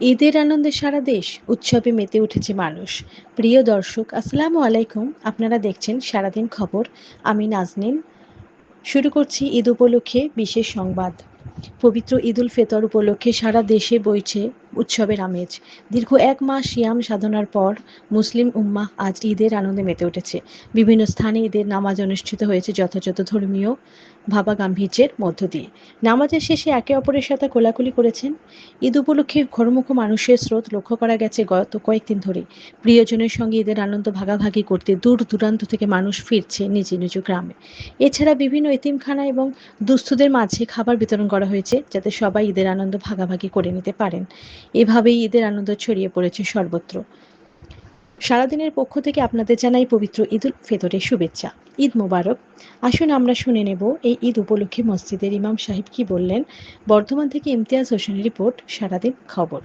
ঈদের আনন্দে সারা দেশ উৎসবে মেতে উঠেছে মানুষ। প্রিয় দর্শক, আসসালামু আলাইকুম। আপনারা দেখছেন সারাদিন খবর। আমি নাজনীন। শুরু করছি ঈদ উপলক্ষে বিশেষ সংবাদ। পবিত্র ঈদুল ফেতর উপলক্ষে সারা দেশে বইছে উৎসবের আমেজ। দীর্ঘ এক মাস শিয়াম সাধনার পর মুসলিম উম্মাহ আজ ঈদের আনন্দে মেতে উঠেছে। বিভিন্ন স্থানে ঈদের নামাজ অনুষ্ঠিত হয়েছে যথাযথ ধর্মীয় ভাবা গাম্ভীর্যের মধ্য দিয়ে। নামাজের শেষে একে অপরের সাথে কোলাকুলি করেছেন। ঈদ উপলক্ষে ঘরমুখ মানুষের স্রোত লক্ষ্য করা গেছে গত কয়েকদিন ধরে প্রিয়জনের সঙ্গে ঈদের আনন্দ ভাগাভাগি করতে দূর দূরান্ত থেকে মানুষ ফিরছে নিজ নিজ গ্রামে। এছাড়া বিভিন্ন এতিমখানা এবং দুস্থদের মাঝে খাবার বিতরণ করা হয়েছে যাতে সবাই ঈদের আনন্দ ভাগাভাগি করে নিতে পারেন। এভাবেই ঈদের আনন্দ ছড়িয়ে পড়েছে সর্বত্র। সারাদিনের পক্ষ থেকে আপনাদের জানাই পবিত্র ঈদুল ফেতরের শুভেচ্ছা। ঈদ মোবারক। আসুন আমরা শুনে নেব এই ঈদ উপলক্ষে মসজিদের ইমাম সাহেব কি বললেন। বর্ধমান থেকে ইমতিয়াজ হোসেনের রিপোর্ট, সারাদিন খবর।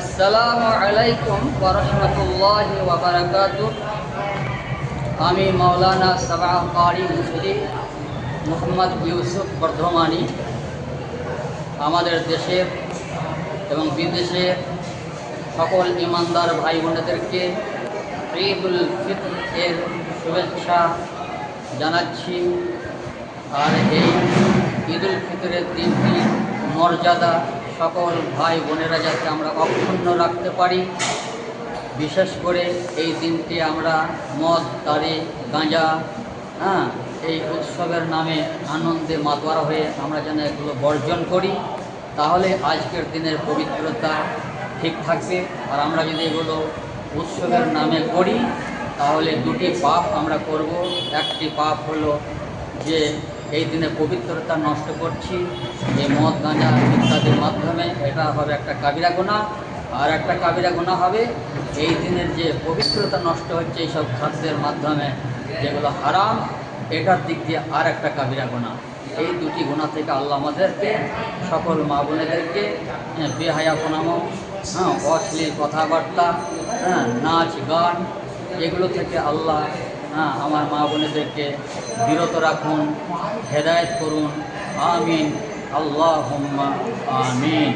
আসসালামু আলাইকুম ওরহমতুল্লাহ ওবরাকাত আমি মাওলানা সাবা কারি মুফতি মোহাম্মদ ইউসুফ বর্ধমানি। আমাদের দেশের এবং বিদেশের সকল ইমানদার ভাই বোনেদেরকে ঈদুল ফিতর এর শুভেচ্ছা জানাচ্ছি। আর এই ঈদুল ফিতরের দিনটি মর্যাদা সকল ভাই বোনেরা যাতে আমরা অক্ষুণ্ণ রাখতে পারি। বিশেষ করে এই দিনটি আমরা মদ তারি গাঁজা হ্যাঁ এই উৎসবের নামে আনন্দে মাতোয়ারা হয়ে আমরা যেন এগুলো বর্জন করি। তাহলে আজকের দিনের পবিত্রতা ঠিক থাকবে আর আমরা যদি এগুলো উৎসবের নামে করি তাহলে দুটি পাপ আমরা করব। একটি পাপ হলো যে এই দিনে পবিত্রতা নষ্ট করছি এই মদ গাঁজা ইত্যাদির মাধ্যমে। এটা হবে একটা কাবিরা গোনা আর একটা কাবিরা গোনা হবে এই দিনের যে পবিত্রতা নষ্ট হচ্ছে এইসব খাদ্যের মাধ্যমে যেগুলো হারাম এটার দিক দিয়ে আর একটা কাবিরা গোনা এই দুটি গোনা থেকে আল্লাহ আমাদেরকে সকল মা বোনেদেরকে হ্যাঁ, বেহায়াপনামো হ্যাঁ অশ্লীল কথাবার্তা হ্যাঁ নাচ, গান, এগুলো থেকে আল্লাহ হ্যাঁ আমার মা বোনেদেরকে বিরত রাখুন, হেদায়ত করুন, আমিন আল্লাহ আমিন।